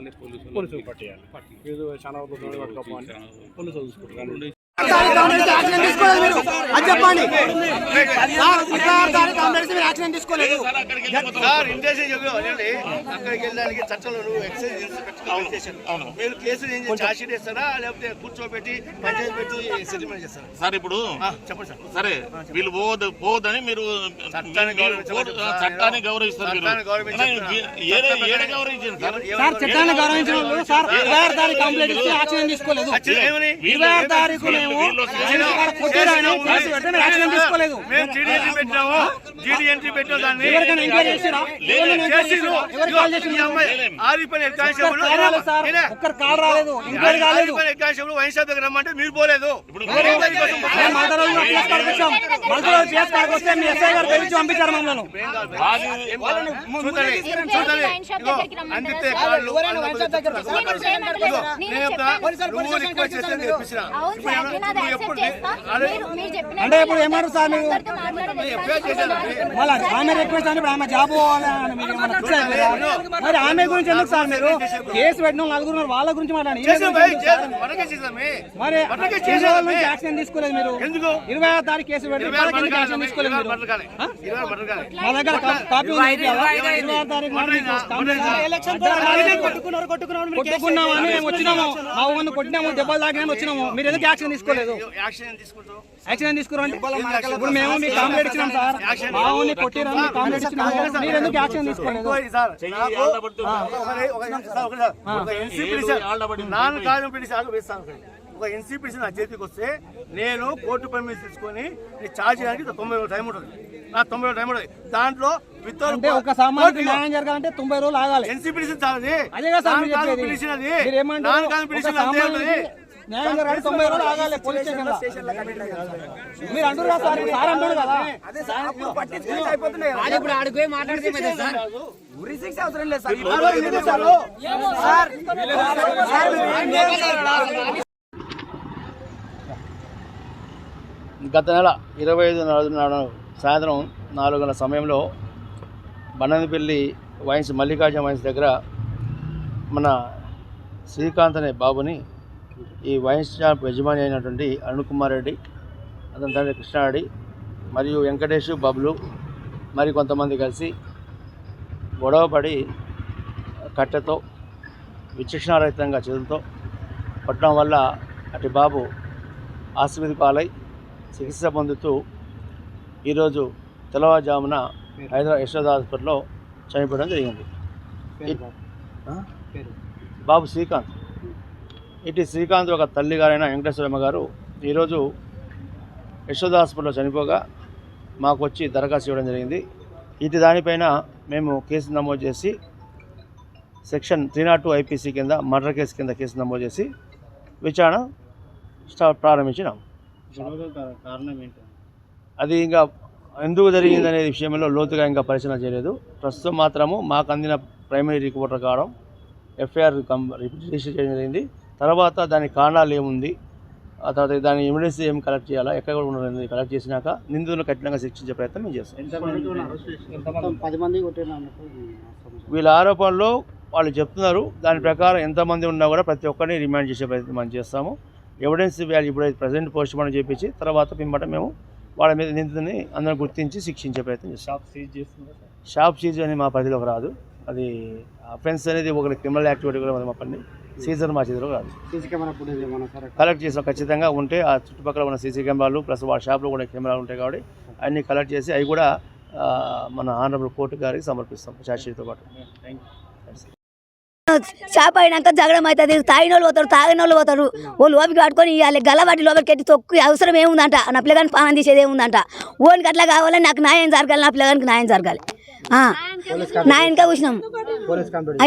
వాళ్ళే పోలీసులు పట్టేయాలి. ఇది చాలా వరకు దొంగలు పట్టుకోపోవాలి పోలీసులు చూసుకుంటారు. యాక్షన్ తీసుకోలేదు మీరు. చెప్పండి. మీరు యాక్షన్ తీసుకోలేదు. అక్కడికి వెళ్ళడానికి నువ్వు ఎక్సైజ్ మీరు కేసులు ఏం చేసి లేకపోతే కూర్చోబెట్టి పంచాయతీ పెట్టి సెటిల్మెంట్ చేస్తారా? సార్ ఇప్పుడు చెప్పండి సార్. సరే వీళ్ళు పోవద్దు పోవద్దని మీరు చట్టాన్ని గౌరవిస్తారు సార్? చట్టాన్ని గౌరవించిన వాళ్ళు సార్ ఇరవై ఆరు తారీఖు కంప్లైంట్ ఇస్తే యాక్షన్ తీసుకోలేదు. ఏమని? ఇరవై ఆరు తారీఖునేమో దగ్గర రమ్మంటే మీరు పోలేదు. పంపించారు మమ్మల్ని. అందితే కాళ్ళు నువ్వు రిక్వెస్ట్ చేస్తే నేను అంటే ఇప్పుడు ఏమంటారు సార్ మీరు మళ్ళీ ఆమె రిక్వెస్ట్ అని ఇప్పుడు ఆమె జాబ్ పోవాలని మీరు ఆమె గురించి ఎందుకు సార్ మీరు? కేసు పెట్టిన వాళ్ళు నలుగురు వాళ్ళ గురించి మాట్లాడండి. మరి యాక్షన్ తీసుకోలేదు మీరు? ఎందుకు? ఇరవై ఆరు తారీఖు కేసు పెట్టి యాక్షన్ తీసుకోలేదు మీరు. మా దగ్గర కాపీ? ఇరవై ఆరు తారీఖు. కొట్టుకున్నామని మేము వచ్చినాము. మా ఊరిని కొట్టినాము దెబ్బలు తాకినాము వచ్చినాము. మీరు ఎందుకు యాక్షన్ తీసుకోలేదు యాక్షన్ తీసుకుంటావు? యాక్షన్ తీసుకురండి ఇప్పుడు మేము మీకు కాంప్లైంట్ ఇచ్చినాం సార్. మీకు కాంప్లైంట్ ఇచ్చినాము మీరు ఎందుకు యాక్షన్ తీసుకోలేదు? ఒక సార్, ఒకటి సార్, ఒక ఎన్సీ పిటిషన్ నాన్ కాలం పిటిషన్ ఆగు వేస్తాను ఒకటి. ఒక ఎన్సీ పిటిషన్ నా చేతికి వస్తే నేను కోర్టు పర్మిషన్ తీసుకొని ఛార్జ్ చేయడానికి తొంభై రోజులు టైం ఉంటుంది. నా తొంభై రోజులు టైం ఉంటుంది. దాంట్లో వితౌట్ అంటే ఒక సామాన్యుడికి న్యాయం జరగాలంటే తొంభై రోజులు ఆగాలి. ఎన్సీ పిటిషన్ చాలు అది అదే కదా సార్ నాన్ మీరు కాలం చెప్పేది. తొంభై రోజులు ఆగాలి పోలీస్ స్టేషన్ మీరు అంటారు కదా సార్ సార్ కదా. సార్ గత నెల ఇరవై ఐదు నాడు సాయంత్రం నాలుగు గంటల సమయంలో బండనపల్లి వైన్స్ మల్లికార్జున వైన్స్ దగ్గర మన శ్రీకాంత్ అనే బాబుని ఈ షాప్ యజమాని అయినటువంటి అరుణ్ కుమార్ రెడ్డి అతని తండ్రి కృష్ణారెడ్డి మరియు వెంకటేష్ బబ్లు మరి కొంతమంది కలిసి గొడవపడి కట్టెతో విచక్షణారహితంగా చేతులతో కొట్టడం వల్ల అటు బాబు ఆసుపత్రి పాలై చికిత్స పొందుతూ ఈరోజు తెల్లవారుజామున హైదరాబాద్ యశోద హాస్పిటల్లో చనిపోవడం జరిగింది? బాబు శ్రీకాంత్. ఇటు శ్రీకాంత్ ఒక తల్లి గారైన వెంకటేశ్వరమ్మ గారు ఈరోజు యశోద హాస్పిటల్లో చనిపోగా మాకు వచ్చి దరఖాస్తు ఇవ్వడం జరిగింది. ఇటు దానిపైన మేము కేసు నమోదు చేసి section three not two IPC కింద మర్డర్ కేసు కింద కేసు నమోదు చేసి విచారణ స్టార్ట్ ప్రారంభించినాం. కారణం ఏంటి? అది ఇంకా ఎందుకు జరిగింది అనే విషయంలో లోతుగా ఇంకా పరిశీలన చేయలేదు. ప్రస్తుతం మాత్రము మాకు అందిన ప్రైమరీ రిపోర్ట్ ప్రకారం ఎఫ్ఐఆర్ రిజిస్టర్ చేయడం జరిగింది. తర్వాత దాని కారణాలు ఏముంది? ఆ తర్వాత దాని ఎవిడెన్స్ ఏం కలెక్ట్ చేయాలా? ఎక్కడ కూడా ఉన్నది కలెక్ట్ చేసినాక నిందితులను కఠినంగా శిక్షించే ప్రయత్నం మేము చేస్తాం. వీళ్ళ ఆరోపణలో వాళ్ళు చెప్తున్నారు. దాని ప్రకారం ఎంతమంది ఉన్నా కూడా ప్రతి ఒక్కరిని రిమాండ్ చేసే ప్రయత్నం మనం చేస్తాము. ఎవిడెన్స్ వాల్యూ ఇప్పుడైతే ప్రజెంట్ పోస్ట్ మార్టం చేపించి తర్వాత పిమ్మట మేము వాళ్ళ మీద నిందితుని అందరం గుర్తించి శిక్షించే ప్రయత్నం చేస్తాం. షాప్ సీజ్ చేస్తున్నారు షాప్ సీజ్ అని మా పరిధిలోకి రాదు. అది అఫెన్స్ అనేది ఒక క్రిమినల్ యాక్టివిటీ కూడా మా పని సీజన్ మా చేతిలో రాదు సీసీ కెమెరా ఫుటేజ్ ఏమన్నా సార్ కలెక్ట్ చేసాం. ఖచ్చితంగా ఉంటే ఆ చుట్టుపక్కల ఉన్న సీసీ కెమెరాలు ప్లస్ వాళ్ళ షాప్లో కూడా కెమెరాలు ఉంటాయి కాబట్టి అన్నీ కలెక్ట్ చేసి అవి కూడా మన ఆనరబుల్ కోర్టు గారికి సమర్పిస్తాం ఛార్జ్షీట్తో పాటు. షాప్ అయినాక జగడం అవుతుంది. తాగిన వాళ్ళు పోతారు తాగిన వాళ్ళు పోతారు. వాళ్ళు ఓపిక పట్టుకొని ఇవ్వాలి గల్లబట్టి లోపలికి ఎట్టి తొక్కు అవసరం ఏముందంట? నా పిల్లగానికి పానం తీసేది ఏముందంట? ఓనికి అట్లా కావాలని నాకు న్యాయం జరగాలి నా పిల్లగానికి న్యాయం జరగాలి. న్యాయంగా కూర్చున్నాం.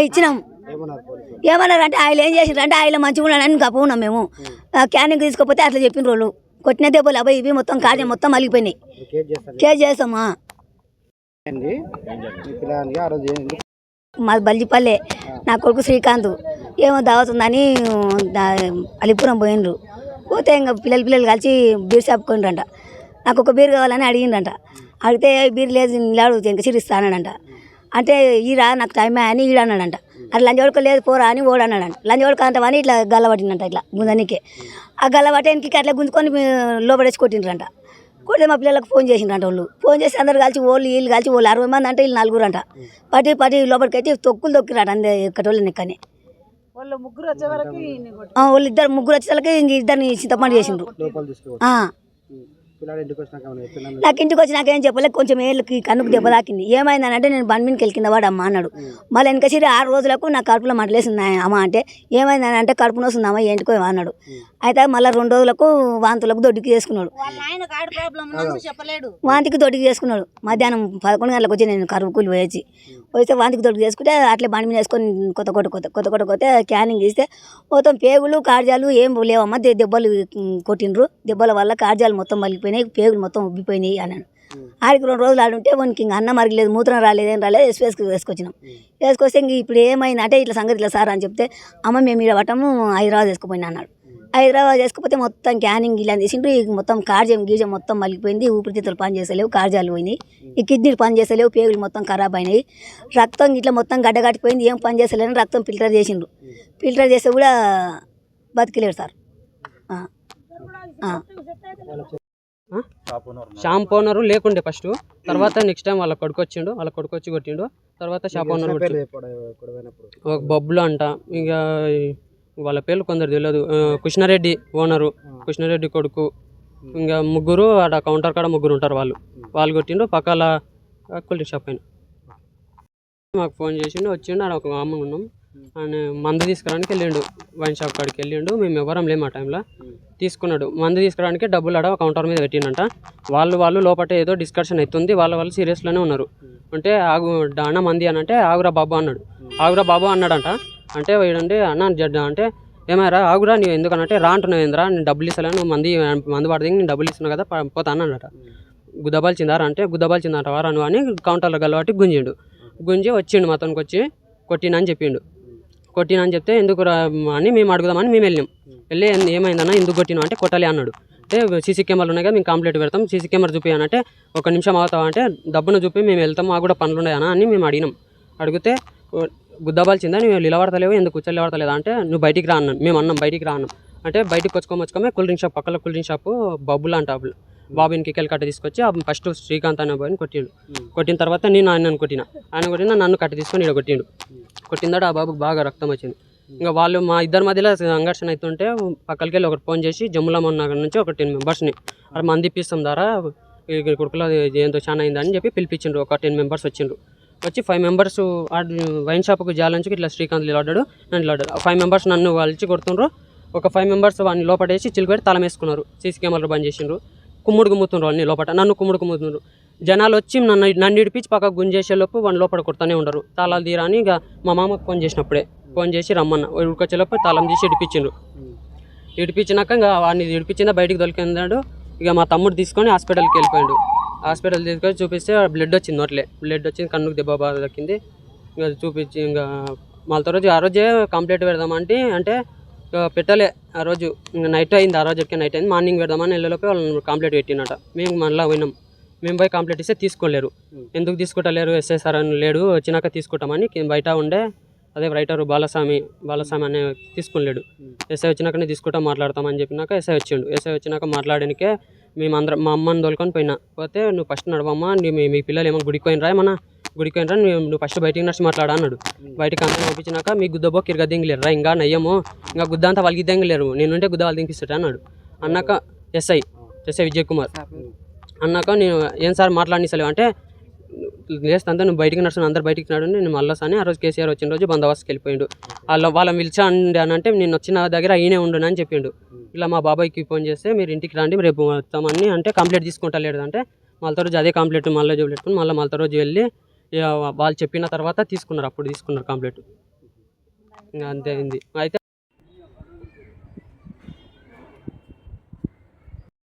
ఇచ్చినాం. ఏమన్నారు అంటే ఆయన ఏం చేసిండ్రు అంటే ఆయన మంచిగా ఉన్నాడని కప్పు ఉన్నాం మేము. క్యానింగ్ తీసుకోకపోతే అట్లా చెప్పిన రోజు కొట్టిన దెబ్బలు అబ్బాయి ఇవి మొత్తం కాడి మొత్తం మలిగిపోయినాయి. కేసు చేస్తామా? ఏంది? మీ పిల్లగానికి ఆ రోజు ఏంది? మా బల్జిపల్లె నా కొడుకు శ్రీకాంత్. ఏమో దావతుందని అలిపురం పోయినరు పోతే ఇంకా పిల్లలు పిల్లలు కలిసి బీర్ షాప్ కొనిరంట. నాకు ఒక బీర్ కావాలని అడిగిండ్రంట. అడిగితే బీర్ లేదు నిలాడు ఇంకా చిరిస్తానంట అంటే ఈరా నాకు టైం అని ఈడ అన్నాడంట. అది లంచ్ లేదు పోరా అని ఓడు అన్నాడంట. లంచ్ కొడుకు అంటావని ఇట్లా గల్ల పట్టిందంట ఇట్లా గుంజనికి ఆ గల్ల పట్టేనికి అట్లా గుంజుకొని లోపడేసి కొట్టిండ్రంట. కొడితే మా పిల్లలకు ఫోన్ చేసిండ్రంట వాళ్ళు. ఫోన్ చేసి అందరు కలిసి వాళ్ళు వీళ్ళు కలిసి వాళ్ళు అరవై మంది అంటే వీళ్ళు నలుగురు అంట పట్టి పట్టి లోపలికి అయితే తొక్కులు తొక్కిరాట అందే ఇక్కడ వాళ్ళు నెక్కని వాళ్ళు ముగ్గురు వచ్చే వరకు. ఆ, వాళ్ళు ఇద్దరు ముగ్గురు వచ్చేసరికి ఇంక ఇద్దరిని చింతపండు చేసిండ్రు. నాకు ఇంటికి వచ్చి నాకేం చెప్పలేదు కొంచెం ఏళ్ళకి కన్నుకు దెబ్బ తాకింది. ఏమైందని అంటే నేను బండి మీదకి కింద వాడు అమ్మ అన్నాడు మళ్ళీ వెనక సిరి ఆరు రోజులకు నా కడుపులో మంటలేసింది అమ్మ అంటే ఏమైందని అంటే కడుపు నొస్తుంది అమ్మ ఏంటికో అన్నాడు. అయితే మళ్ళీ రెండు రోజులకు వాంతులకు దొడ్డికి చేసుకున్నాడు. వాంతికి దొడ్డికి చేసుకున్నాడు. మధ్యాహ్నం పదకొండు గంటలకు వచ్చి నేను కరువు కూలి పోయొచ్చి పోయితే వాంతికి దొడ్డికి చేసుకుంటే అట్లే బండి మీద వేసుకొని కొత్త కొత్త కొత్త కొత్త కొత్త కొత్త క్యానింగ్ తీస్తే మొత్తం పేగులు కార్జాలు ఏం లేవమ్మా దెబ్బలు ఉమ్, కొట్టిండ్రు. దెబ్బల వల్ల కార్జాలు మొత్తం పలిగిపోయినాయి పేగులు మొత్తం ఉబ్బిపోయినాయి అన్నాడు. ఆడికి రెండు రోజులు ఆడుంటే వానికి ఇంక అన్నం మరగలేదు మూత్రం రాలేదు ఏం రాలేదు ఎస్పీఎస్కి వేసుకొచ్చినాం. వేసుకొస్తే ఇంక ఇప్పుడు ఏమైంది అంటే ఇట్లా సంగతి ఇట్లా సార్ అని చెప్తే అమ్మ మేము ఇక్కడ పట్టము హైదరాబాద్ వేసుకుపోయినా అన్నాడు. హైదరాబాద్ వేసుకుపోతే మొత్తం క్యానింగ్ ఇలా తీసిండ్రు ఈ మొత్తం కార్జం గీజం మొత్తం మలిగిపోయింది ఊపిరితిత్తులు పని చేసలేవు కార్జాలు పోయినాయి. ఈ కిడ్నీలు పని చేసలేవు పేగులు మొత్తం ఖరాబ్ అయినాయి. రక్తం ఇట్లా మొత్తం గడ్డగట్టిపోయింది. ఏం పని చేసలేని రక్తం ఫిల్టర్ చేసిండ్రు. ఫిల్టర్ చేస్తే కూడా బతికిలేడు సార్. షాంపూ ఓనరు లేకుండే ఫస్ట్. తర్వాత నెక్స్ట్ టైం వాళ్ళ కొడుకు వచ్చిండు. వాళ్ళ కొడుకు వచ్చి కొట్టిండు. తర్వాత షాప్ ఓనర్ ఒక బొబ్బులు అంట. ఇక వాళ్ళ పేర్లు కొందరు తెలియదు. కృష్ణారెడ్డి ఓనరు కృష్ణారెడ్డి కొడుకు ఇంకా ముగ్గురు ఆడ కౌంటర్ కాడ ముగ్గురు ఉంటారు వాళ్ళు. వాళ్ళు కొట్టిండు పక్కల కూల్ షాప్ పైన. మాకు ఫోన్ చేసిండు వచ్చిండు ఆడ ఒక అమ్మ ఉన్నాం. ఆయన మందు తీసుకురానికి వెళ్ళిండు వైన్ షాప్ కాడికి వెళ్ళిండు. మేము ఎవరం లేము ఆ టైంలో. తీసుకున్నాడు. మందు తీసుకురానికి డబ్బులు ఆడ కౌంటర్ మీద పెట్టిండంట. వాళ్ళు వాళ్ళు లోపల ఏదో డిస్కషన్ అవుతుంది. వాళ్ళ వాళ్ళు సీరియస్లోనే ఉన్నారు. అంటే ఆగు డానా మంది అని అంటే ఆగురా బాబు అన్నాడు. ఆగురా బాబు అన్నాడంట. అంటే వీడండి అన్న జడ్డ అంటే ఏమారా ఆగురా నీవు ఎందుకనంటే రా అంటున్నావు ఏంద్రా నేను డబ్బులు ఇస్తలేను నువ్వు మంది మందు పడితే నేను డబ్బులు ఇస్తున్నావు కదా ప- పోతా అన్నాడట. గుద్దబాల్చిందారా అంటే గుద్దబాల్చిందంట వారా నువ్వు అని కౌంటర్లో గలవాటి గుంజిండు. గుంజి వచ్చిండు మాతోనికి వచ్చి కొట్టినని చెప్పిండు. కొట్టినని అని చెప్తే ఎందుకు రా అని మేము అడుగుదామని మేము వెళ్ళాం వెళ్ళి ఏమైందన్నా ఎందుకు కొట్టినా అంటే కొట్టాలి అన్నాడు. అంటే సీసీ కెమెరాలు ఉన్నాయి కదా మేము కంప్లీట్ పెడతాం సీసీ కెమెరా చూపించానంటే ఒక నిమిషం అవుతావా అంటే డబ్బును చూపి మేము వెళ్తాం మాకు కూడా పనులు ఉన్నాయనా అని మేము అడిగినాం. అడిగితే గుద్దబాల్చిందా? నువ్వు నిలబడతలేవు ఎందుకు కూర్చొని నిలబడతలేదా అంటే నువ్వు బయటికి రా అన్నాను. మేము అన్నాం బయటికి రా అన్నాం. అంటే బయటికి వచ్చుకోమే కూల్ డ్రింక్ షాప్ పక్కన కూల్ డ్రింక్ షాపు బబ్బులు అంట అబ్బులు బాబుని కికెల్ కట్ట తీసుకొచ్చి ఫస్ట్ శ్రీకాంత్ అనే బాబుని కొట్టిండు. కొట్టిన తర్వాత నేను ఆయనను కొట్టిన. ఆయన కొట్టిన నన్ను కట్ట తీసుకొని ఇక్కడ కొట్టిండు. కొట్టిందాడు ఆ బాబుకి బాగా రక్తం వచ్చింది. ఇంకా వాళ్ళు మా ఇద్దరి మధ్యలో సంఘర్షణ అవుతుంటే పక్కలకి వెళ్ళి ఒకటి ఫోన్ చేసి జమ్ములమ్మ నగర్ నుంచి ఒక టెన్ మెంబర్స్ని అది మంది ఇప్పిస్తాం ద్వారా కొడుకులో ఏంతో చాలా అయిందని చెప్పి పిలిపించిండ్రు. ఒక టెన్ మెంబర్స్ వచ్చిండ్రు. వచ్చి ఫైవ్ మెంబర్స్ వైన్ షాప్కి జాలంచి ఇట్లా శ్రీకాంత్ నిలబడ్డాడు నన్ను నిలబడ్డాడు ఫైవ్ మెంబర్స్ నన్ను కలిసి కొడుతుండ్రు. ఒక ఫైవ్ మెంబర్స్ వాడిని లోపడేసి చిలుకబెట్టి తలం వేసుకున్నారు. సీసీ కెమెరాలు బంద్ చేసిండ్రు. కుమ్ముడు కుమ్ముతుండ్రు వాళ్ళని లోపల నన్ను కుమ్ముడు కుమ్ముతుండ్రు జనాలు వచ్చి నన్ను నన్ను ఇడిపించి పక్కకు గుంజేసే లోపు వాడిని లోపల కొడుతూనే ఉండరు. తాళాలు తీరా అని ఇక మా మామకు ఫోన్ చేసినప్పుడే. ఫోన్ చేసి రమ్మన్న. ఉడికొచ్చే లోపు తాళం తీసి ఇడిపించిండ్రు. ఇడిపించినాక ఇంకా వాడిని ఇడిపించిందా బయటికి దొరికిందాడు ఇక మా తమ్ముడు తీసుకొని హాస్పిటల్కి వెళ్ళిపోయాడు. హాస్పిటల్ తీసుకొని చూపిస్తే బ్లడ్ వచ్చింది నోట్లే. బ్లడ్ వచ్చింది కన్నుకు దెబ్బ బాగా దక్కింది. ఇంకా చూపించి ఇంకా వాళ్ళతో రోజు ఆ రోజే కంప్లైంట్ పెడదామంటే అంటే ఇక పెట్టలే ఆ రోజు. ఇంకా నైట్ అయింది ఆ రోజుకి నైట్ అయింది. మార్నింగ్ పెడదామని వెళ్ళలోపే వాళ్ళని కంప్లైంట్ పెట్టినట మేము మళ్ళీ పోయినాం. మేము పోయి కంప్లైంట్ ఇస్తే తీసుకోలేరు. ఎందుకు తీసుకుంటలేరు? ఎస్ఎస్ఆర్ అని లేడు వచ్చినాక తీసుకుంటామని బయట ఉండే అదే రైటర్ బాలస్వామి బాలస్వామి అనే తీసుకోలేడు ఎస్ఐ వచ్చినాకనే తీసుకుంటాం మాట్లాడతామని చెప్పినాక ఎస్ఐ వచ్చిండు. ఎస్ఐ వచ్చినాక మాట్లాడడానికే మేము అందరం మా అమ్మని తోలుకొని పోయినా. పోతే నువ్వు ఫస్ట్ నడవమ్మా నీ మీ- పిల్లలు ఏమో గుడికి పోయినరా ఏమన్నా? గుడికి పోయినరా నువ్వు ఫస్ట్ బయటికి నడిచి మాట్లాడా అన్నాడు. బయటికి అంతా పంపించినాక మీ గుద్దబో కిరగ దింగిలేరురా ఇంకా నయ్యము. ఇంకా గుద్ద అంతా వాళ్ళకి దింగలేరు. నేనుంటే గుద్ద వాళ్ళు దింకిస్తాడు అన్నాడు. అన్నాక ఎస్ఐ ఎస్ఐ విజయ్ కుమార్. అన్నాక నేను ఏం సార్ మాట్లాడిసలేవు అంటే లేస్తంతా నువ్వు బయటికి నడుచుకుని అందరు బయటికి నాడు నేను మళ్ళీ అని ఆ రోజు కేసీఆర్ వచ్చిన రోజు బందోబస్తుకి వెళ్ళిపోయిండు. వాళ్ళ వాళ్ళని పిలిచా అండి అని అంటే నేను వచ్చిన దగ్గర ఈయనే ఉండు అని చెప్పిండు. ఇలా మా బాబాయ్కి ఫోన్ చేస్తే మీరు ఇంటికి రండి రేపు వస్తామని అంటే కంప్లీట్ తీసుకుంటా లేదు అంటే మళ్ళీ రోజు అదే కంప్లీట్ మళ్ళీ చూపెట్టుకుని మళ్ళీ మళ్ళీ రోజు వెళ్ళి వాళ్ళు చెప్పిన తర్వాత తీసుకున్నారు అప్పుడు తీసుకున్నారు కంప్లీట్. ఇంకా అంతే అయింది. అయితే